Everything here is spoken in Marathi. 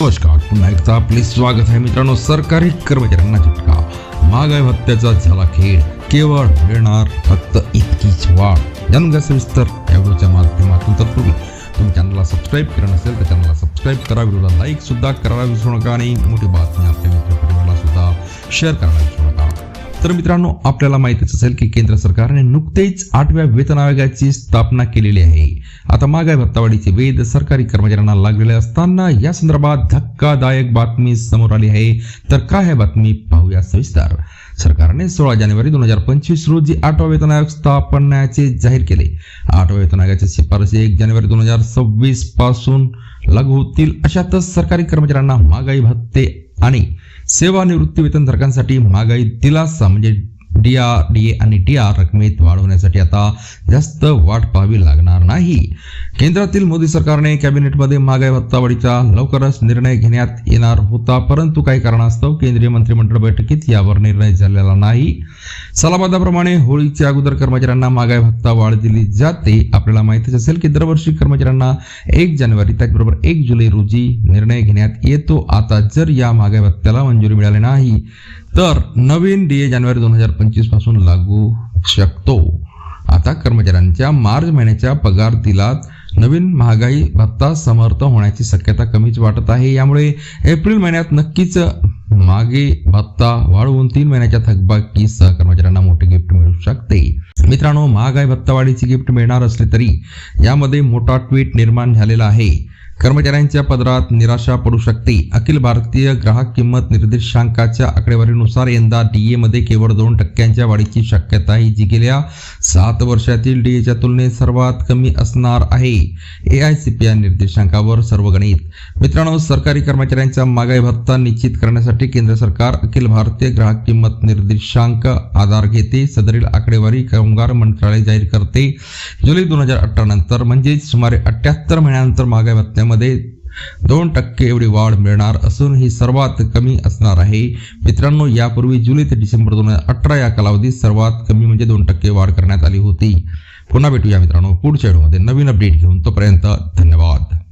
नमस्कार. पुन्हा एकदा आपले स्वागत आहे मित्रांनो. सरकारी कर्मचाऱ्यांना झटका. महागाई भत्त्याचा झाला खेळ. केवळ मिळणार फक्त इतकीच वाढ. जाणून सविस्तर या व्हिडिओच्या माध्यमातून तत्पूर्वी तुम्ही चॅनलला सबस्क्राईब केलं नसेल तर चॅनलला सबस्क्राईब करा. व्हिडिओला लाईक सुद्धा करायला विसरू नका आणि मोठी बातमी आपल्या मित्रपरिवाराला सुद्धा शेअर करायला तर मित्रांनो आपल्याला माहितीच असेल की केंद्र सरकारने नुकतेच आठव्या वेतन आयोगाची स्थापना केलेली आहे. आता महागाई भत्तावाढीचे वेध सरकारी कर्मचाऱ्यांना लागलेले असताना या संदर्भात धक्कादायक बातमी समोर आली आहे. तर काय आहे बातमी? पाहूया सविस्तर. सरकारने सोळा जानेवारी दोन हजार पंचवीस रोजी आठवा वेतन आयोग स्थापण्याचे जाहीर केले. आठव्या वेतन आयोगाच्या शिफारसी एक जानेवारी दोन हजार सव्वीसपासून लागू होतील. अशातच सरकारी कर्मचाऱ्यांना महागाई भत्ते आणि सेवानिवृत्ती वेतनधारकांसाठी महागाई दिलासा म्हणजे डी आर डी ए आणि डी आर रकमेत वाढ होण्यासाठी आता जास्त वाट पाहावी लागणार नाही. केंद्रातील मोदी सरकारने कॅबिनेटमध्ये महागाई भत्तावाढीचा लवकरच निर्णय घेण्यात येणार होता परंतु काही कारणास्तव केंद्रीय मंत्रिमंडळ बैठकीत यावर निर्णय झालेला नाही. सलाबादाप्रमाणे होळीच्या अगोदर कर्मचाऱ्यांना मागाय भत्ता वाढ दिली जाते. आपल्याला माहितीच असेल की दरवर्षी कर्मचाऱ्यांना एक जानेवारी त्याचबरोबर एक जुलै रोजी निर्णय घेण्यात येतो. आता जर या महागाई भत्त्याला मंजुरी मिळाली नाही तर नवीन डी ए जानेवारी दोन हजार पंचवीसपासून लागू शकतो. आता कर्मचाऱ्यांच्या मार्च महिन्याच्या पगार दिलात. नवीन महागाई भत्ता समर्थ होण्याची शक्यता कमीच वाटत आहे. यामुळे एप्रिल महिन्यात नक्कीच मागे भत्ता वाढवून तीन महिन्याच्या थकबाकी सह कर्मचाऱ्यांना मोठे गिफ्ट मिळू शकते. मित्रांनो महागाई भत्तावाढीची गिफ्ट मिळणार असले तरी यामध्ये मोठा ट्विट निर्माण झालेला आहे. कर्मचाऱ्यांच्या पदरात निराशा पडू शकते. अखिल भारतीय ग्राहक किंमत निर्देशांकाच्या आकडेवारीनुसार यंदा डीए मध्ये केवळ दोन टक्क्यांच्या वाढीची शक्यता आहे जी गेल्या सात वर्षातील डीएच्या तुलनेत सर्वात कमी असणार आहे. A I C P I निर्देशांकावर सर्व गणित. मित्रांनो सरकारी कर्मचाऱ्यांचा महागाई भत्ता निश्चित करण्यासाठी केंद्र सरकार अखिल भारतीय ग्राहक किंमत निर्देशांक आधार घेते सदरील आकडेवारी कामगार मंत्रालय जाहीर करते. जुलै दोन हजार अठरा नंतर म्हणजेच सुमारे अठ्याहत्तर महिन्यानंतर महागाई भत्त्यामध्ये दोन टक्के एवढी वाढ मिळणार असून ही सर्वात कमी असणार आहे. मित्रांनो यापूर्वी जुलै ते डिसेंबर दोन हजार अठरा या कालावधीत सर्वात कमी म्हणजे दोन टक्के वाढ करण्यात आली होती. पुन्हा भेटूया मित्रांनो पुढच्या व्हिडिओमध्ये. नवीन अपडेट घेऊन तोपर्यंत धन्यवाद.